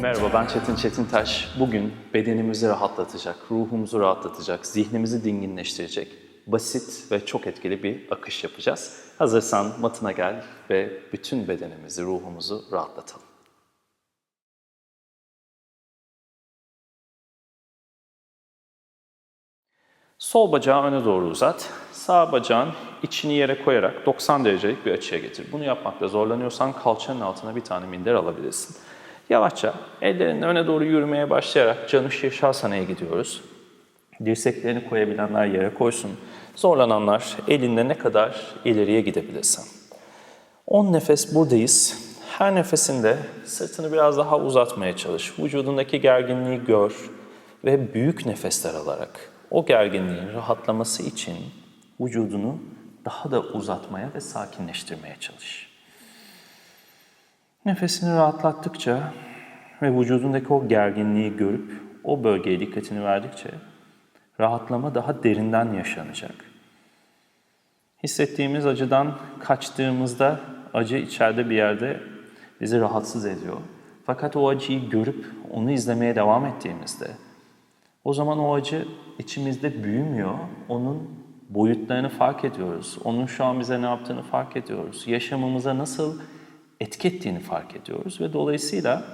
Merhaba ben Çetin Çetintaş. Bugün bedenimizi rahatlatacak, ruhumuzu rahatlatacak, zihnimizi dinginleştirecek basit ve çok etkili bir akış yapacağız. Hazırsan matına gel ve bütün bedenimizi, ruhumuzu rahatlatalım. Sol bacağı öne doğru uzat. Sağ bacağın içini yere koyarak 90 derecelik bir açıya getir. Bunu yapmakta zorlanıyorsan kalçanın altına bir tane minder alabilirsin. Yavaşça ellerini öne doğru yürümeye başlayarak canı şirşasana'ya gidiyoruz. Dirseklerini koyabilenler yere koysun. Zorlananlar elinde ne kadar ileriye gidebilirsen. 10 nefes buradayız. Her nefesinde sırtını biraz daha uzatmaya çalış. Vücudundaki gerginliği gör ve büyük nefesler alarak o gerginliğin rahatlaması için vücudunu daha da uzatmaya ve sakinleştirmeye çalış. Nefesini rahatlattıkça ve vücudundaki o gerginliği görüp o bölgeye dikkatini verdikçe rahatlama daha derinden yaşanacak. Hissettiğimiz acıdan kaçtığımızda acı içeride bir yerde bizi rahatsız ediyor. Fakat o acıyı görüp onu izlemeye devam ettiğimizde o zaman o acı içimizde büyümüyor. Onun boyutlarını fark ediyoruz. Onun şu an bize ne yaptığını fark ediyoruz. Yaşamımıza nasıl etki ettiğini fark ediyoruz ve dolayısıyla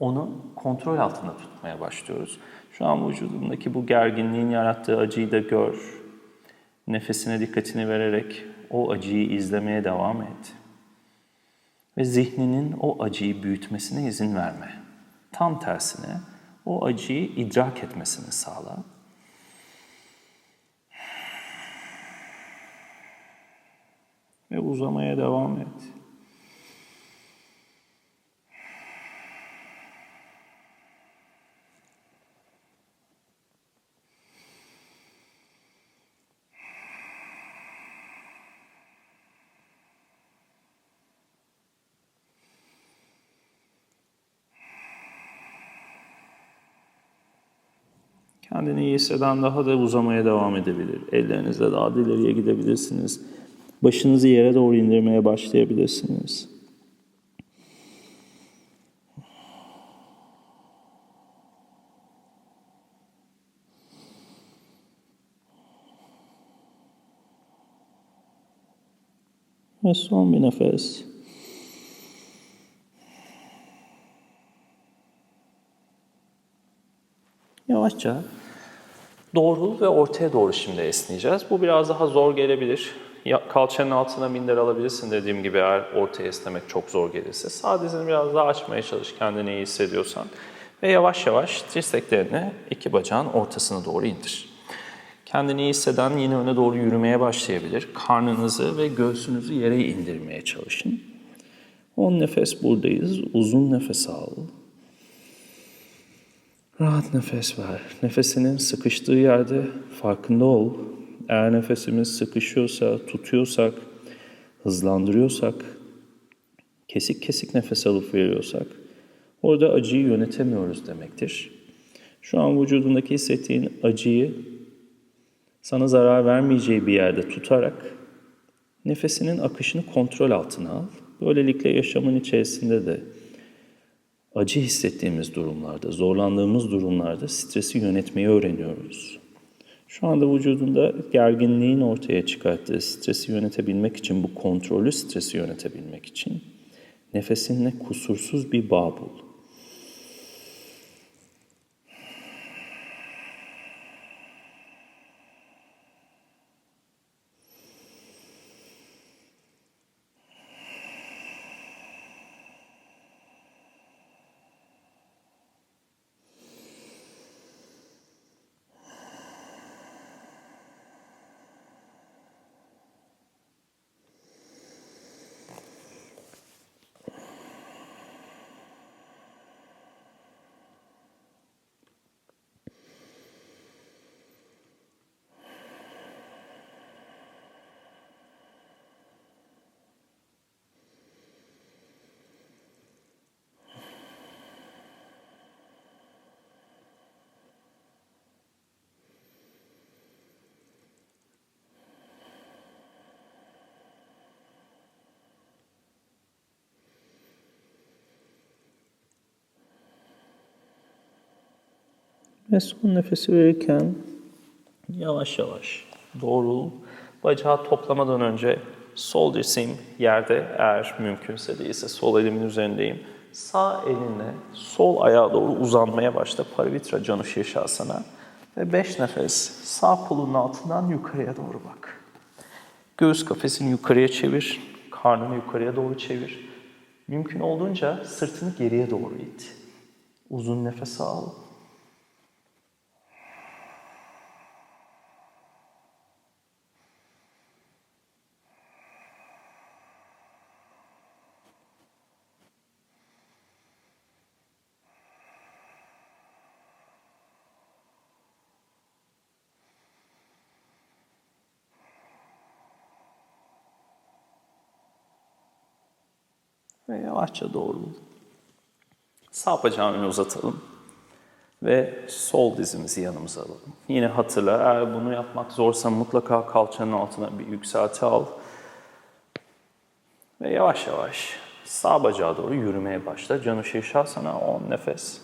onu kontrol altında tutmaya başlıyoruz. Şu an vücudundaki bu gerginliğin yarattığı acıyı da gör. Nefesine dikkatini vererek o acıyı izlemeye devam et. Ve zihninin o acıyı büyütmesine izin verme. Tam tersine o acıyı idrak etmesini sağla. Ve uzamaya devam et. Kendini iyi hisseden daha da uzamaya devam edebilir. Ellerinizle daha da ileriye gidebilirsiniz. Başınızı yere doğru indirmeye başlayabilirsiniz. Ve son bir nefes. Yavaşça doğrul ve ortaya doğru şimdi esneyeceğiz. Bu biraz daha zor gelebilir. Ya, kalçanın altına minder alabilirsin dediğim gibi eğer ortaya esnemek çok zor gelirse. Sağ dizini biraz daha açmaya çalış kendini iyi hissediyorsan. Ve yavaş yavaş dirseklerini iki bacağın ortasına doğru indir. Kendini iyi hisseden yine öne doğru yürümeye başlayabilir. Karnınızı ve göğsünüzü yere indirmeye çalışın. 10 nefes buradayız. Uzun nefes al. Rahat nefes ver. Nefesinin sıkıştığı yerde farkında ol. Eğer nefesimiz sıkışıyorsa, tutuyorsak, hızlandırıyorsak, kesik kesik nefes alıp veriyorsak, orada acıyı yönetemiyoruz demektir. Şu an vücudundaki hissettiğin acıyı sana zarar vermeyeceği bir yerde tutarak nefesinin akışını kontrol altına al. Böylelikle yaşamın içerisinde de acı hissettiğimiz durumlarda, zorlandığımız durumlarda stresi yönetmeyi öğreniyoruz. Şu anda vücudunda gerginliğin ortaya çıkarttığı stresi yönetebilmek için, bu kontrollü stresi yönetebilmek için nefesinle kusursuz bir bağ bul. Ve son nefesi verirken yavaş yavaş doğrul. Bacağı toplamadan önce sol dirseğim yerde eğer mümkünse değilse sol elimin üzerindeyim. Sağ elinle sol ayağa doğru uzanmaya başla. Parivitra Canu Şirşasana. Ve beş nefes sağ kolunun altından yukarıya doğru bak. Göğüs kafesini yukarıya çevir. Karnını yukarıya doğru çevir. Mümkün olduğunca sırtını geriye doğru it. Uzun nefes al. Ve yavaşça doğrul. Sağ bacağını uzatalım. Ve sol dizimizi yanımıza alalım. Yine hatırla, eğer bunu yapmak zorsa mutlaka kalçanın altına bir yükselti al. Ve yavaş yavaş sağ bacağa doğru yürümeye başla. Canu Şirşasana 10 nefes.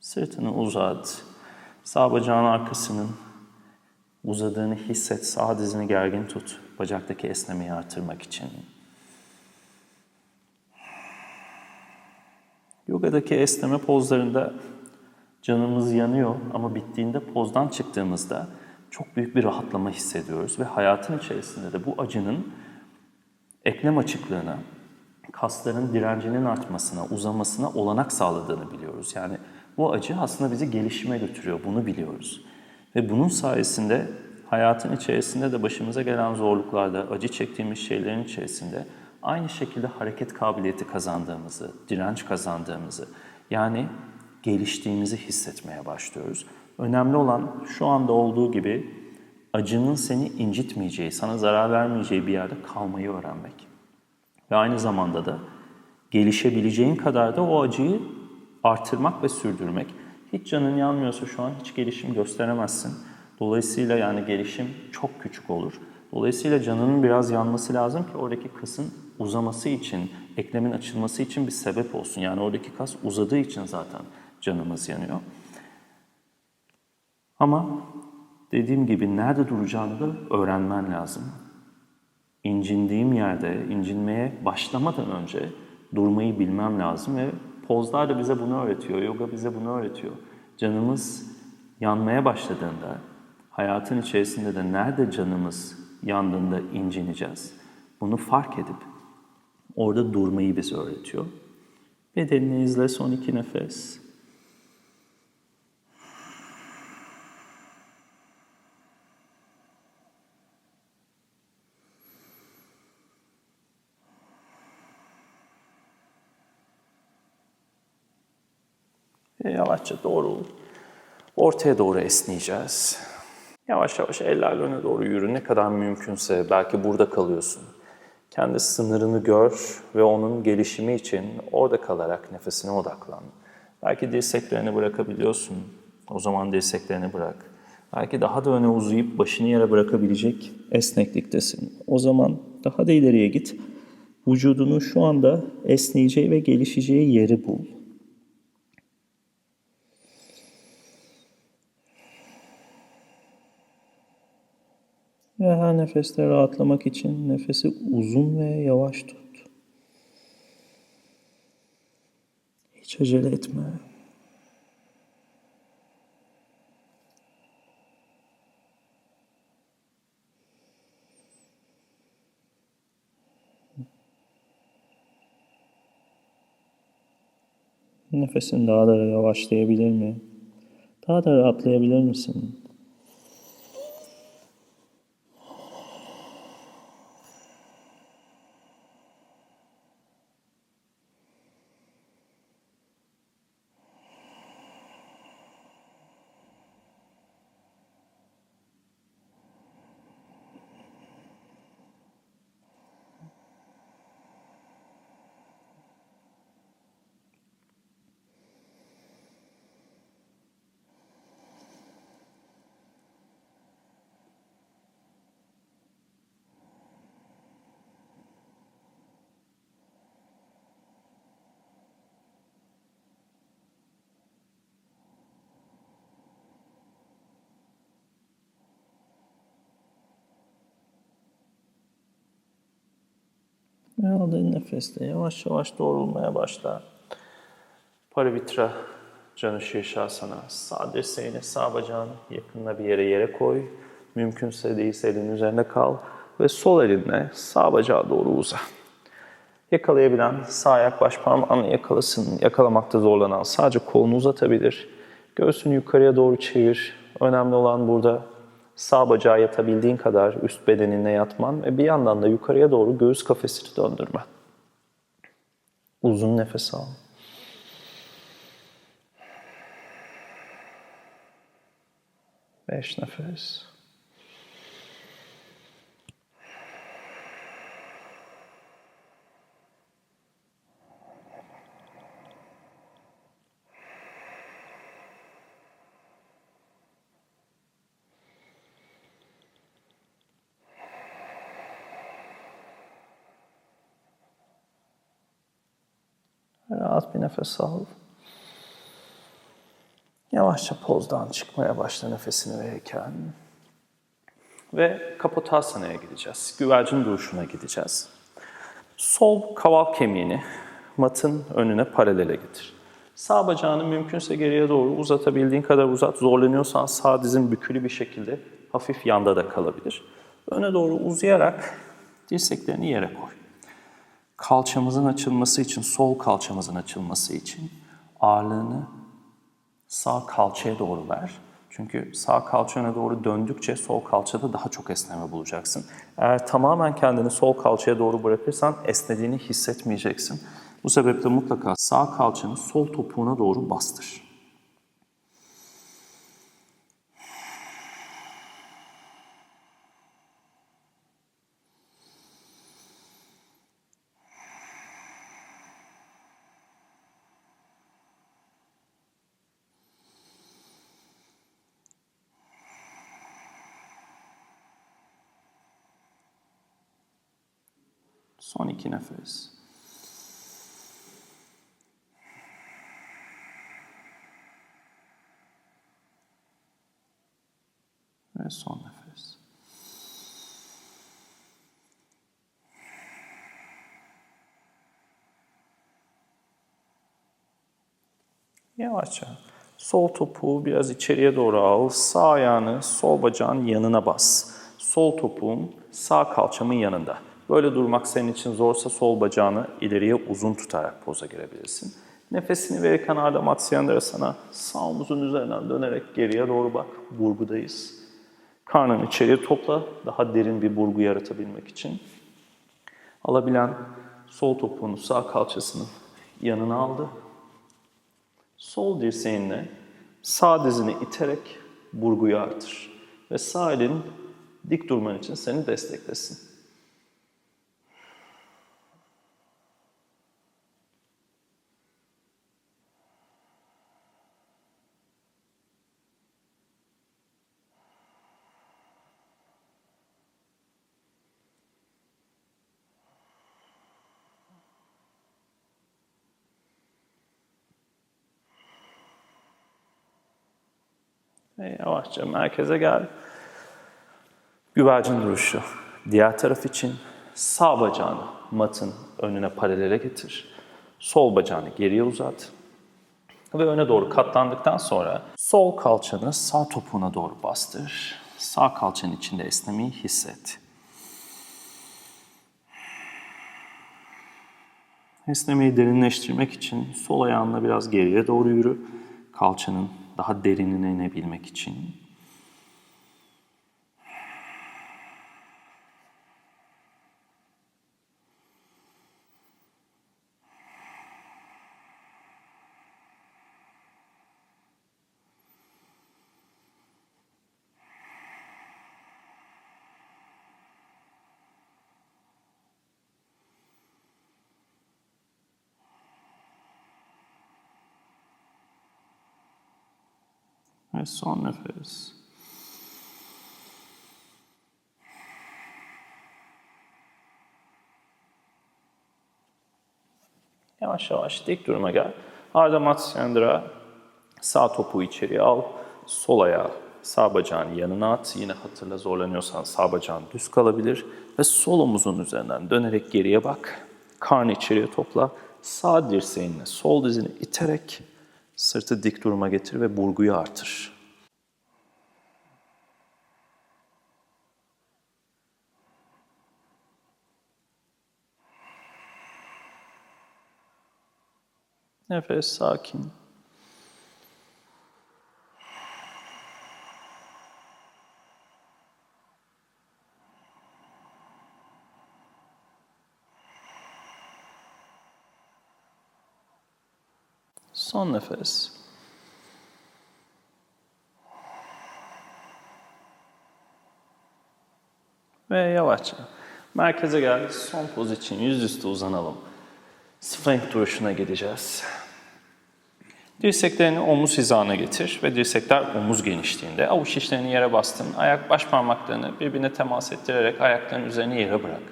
Sırtını uzat. Sağ bacağın arkasının uzadığını hisset. Sağ dizini gergin tut. Bacaktaki esnemeyi artırmak için. Yogadaki esneme pozlarında canımız yanıyor ama bittiğinde pozdan çıktığımızda çok büyük bir rahatlama hissediyoruz ve hayatın içerisinde de bu acının eklem açıklığına, kasların direncinin artmasına, uzamasına olanak sağladığını biliyoruz. Yani bu acı aslında bizi gelişime götürüyor, bunu biliyoruz. Ve bunun sayesinde hayatın içerisinde de başımıza gelen zorluklarda, acı çektiğimiz şeylerin içerisinde aynı şekilde hareket kabiliyeti kazandığımızı, direnç kazandığımızı, yani geliştiğimizi hissetmeye başlıyoruz. Önemli olan şu anda olduğu gibi acının seni incitmeyeceği, sana zarar vermeyeceği bir yerde kalmayı öğrenmek. Ve aynı zamanda da gelişebileceğin kadar da o acıyı artırmak ve sürdürmek. Hiç canın yanmıyorsa şu an hiç gelişim gösteremezsin. Dolayısıyla yani gelişim çok küçük olur. Dolayısıyla canının biraz yanması lazım ki oradaki kasın uzaması için, eklemin açılması için bir sebep olsun. Yani oradaki kas uzadığı için zaten canımız yanıyor. Ama dediğim gibi nerede duracağını da öğrenmen lazım. İncindiğim yerde, incinmeye başlamadan önce durmayı bilmem lazım ve pozlar da bize bunu öğretiyor, yoga bize bunu öğretiyor. Canımız yanmaya başladığında, hayatın içerisinde de nerede canımız yandığında incineceğiz. Bunu fark edip orada durmayı bize öğretiyor. Bedenini izle son iki nefes. Yavaşça doğru ortaya doğru esneyeceğiz. Yavaş yavaş ellerle öne doğru yürü. Ne kadar mümkünse belki burada kalıyorsun. Kendi sınırını gör ve onun gelişimi için orada kalarak nefesine odaklan. Belki dirseklerini bırakabiliyorsun. O zaman dirseklerini bırak. Belki daha da öne uzayıp başını yere bırakabilecek esnekliktesin. O zaman daha da ileriye git. Vücudunu şu anda esneyeceği ve gelişeceği yeri bul. Ve her nefeste rahatlamak için nefesi uzun ve yavaş tut. Hiç acele etme. Nefesin daha da yavaşlayabilir mi? Daha da rahatlayabilir misin? Ve aldığın nefeste yavaş yavaş doğrulmaya başla. Parivitra canı şirşasana. Sağ dirseğini, sağ bacağını yakınına bir yere yere koy. Mümkünse değilse elin üzerinde kal. Ve sol elinle sağ bacağa doğru uza. Yakalayabilen sağ ayak baş parmağını yakalasın. Yakalamakta zorlanan sadece kolunu uzatabilir. Göğsünü yukarıya doğru çevir. Önemli olan burada sağ bacağı yatabildiğin kadar üst bedeninle yatman ve bir yandan da yukarıya doğru göğüs kafesini döndürmen. Uzun nefes al. Beş nefes. Rahat bir nefes al. Yavaşça pozdan çıkmaya başla nefesini verirken. Ve Kapotasana'ya gideceğiz. Güvercin duruşuna gideceğiz. Sol kaval kemiğini matın önüne paralele getir. Sağ bacağını mümkünse geriye doğru uzatabildiğin kadar uzat. Zorlanıyorsan sağ dizin bükülü bir şekilde hafif yanda da kalabilir. Öne doğru uzayarak dirseklerini yere koy. Kalçamızın açılması için, sol kalçamızın açılması için ağırlığını sağ kalçaya doğru ver. Çünkü sağ kalça öne doğru döndükçe sol kalçada daha çok esneme bulacaksın. Eğer tamamen kendini sol kalçaya doğru bırakırsan esnediğini hissetmeyeceksin. Bu sebeple mutlaka sağ kalçanı sol topuğuna doğru bastır. Son iki nefes. Ve son nefes. Yavaşça sol topuğu biraz içeriye doğru al. Sağ ayağını sol bacağın yanına bas. Sol topuğun sağ kalçamın yanında. Böyle durmak senin için zorsa sol bacağını ileriye uzun tutarak poza girebilirsin. Nefesini verirken Ardha Matsyendrasana sağ omuzun üzerinden dönerek geriye doğru bak. Burgudayız. Karnını içeriye topla daha derin bir burgu yaratabilmek için. Alabilen sol topuğunu sağ kalçasının yanına aldı. Sol dirseğinle sağ dizini iterek burguyu artır. Ve sağ elin dik durman için seni desteklesin. Ve yavaşça merkeze gel. Güvercin duruşu. Diğer taraf için sağ bacağını matın önüne paralele getir. Sol bacağını geriye uzat. Ve öne doğru katlandıktan sonra sol kalçanı sağ topuğuna doğru bastır. Sağ kalçanın içinde esnemeyi hisset. Esnemeyi derinleştirmek için sol ayağınla biraz geriye doğru yürü. Kalçanın daha derinine inebilmek için. Ve son nefes. Yavaş yavaş dik duruma gel. Ardha Matsyendra'ya sağ topuğu içeriye al. Sol ayağı Sağ bacağını yanına at. Yine hatırla zorlanıyorsan sağ bacağın düz kalabilir. Ve sol omuzun üzerinden dönerek geriye bak. Karnı içeriye topla. Sağ dirseğinle sol dizini iterek sırtı dik duruma getir ve burguyu artır. Nefes sakin. Son nefes. Ve yavaşça merkeze gel. Son poz için yüzüstü uzanalım. Sphinx duruşuna gideceğiz. Dirseklerini omuz hizana getir ve dirsekler omuz genişliğinde. Avuç içlerini yere bastın. Ayak baş parmaklarını birbirine temas ettirerek ayakların üzerine yere bırak.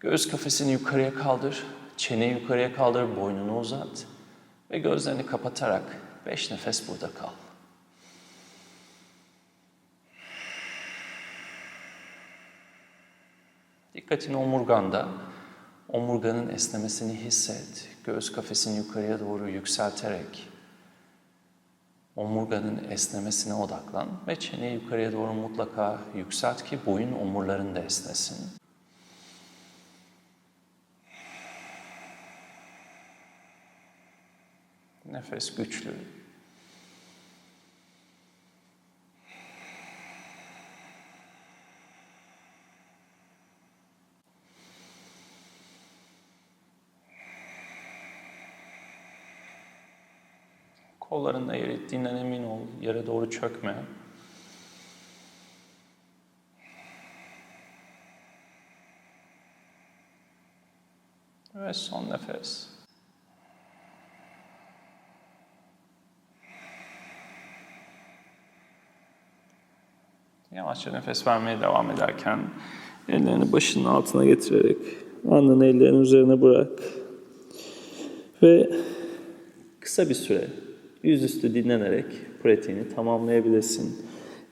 Göğüs kafesini yukarıya kaldır. Çeneyi yukarıya kaldır, boynunu uzat. Ve gözlerini kapatarak beş nefes burada kal. Dikkatini omurganda, omurganın esnemesini hisset. Göğüs kafesini yukarıya doğru yükselterek omurganın esnemesine odaklan ve çeneyi yukarıya doğru mutlaka yükselt ki boyun omurların da esnesin. Nefes güçlü. Kollarında yer ettiğinden emin ol. Yere doğru çökme. Ve son nefes. Yavaşça nefes vermeye devam ederken ellerini başının altına getirerek alnını ellerin üzerine bırak. Ve kısa bir süre yüzüstü dinlenerek pratiğini tamamlayabilirsin.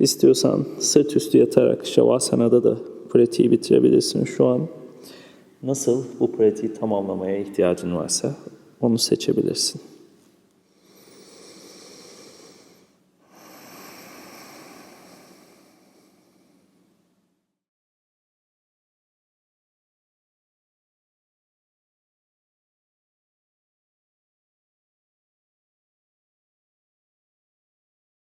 İstiyorsan sırt üstü yatarak Şavasana'da da pratiği bitirebilirsin şu an. Nasıl bu pratiği tamamlamaya ihtiyacın varsa onu seçebilirsin.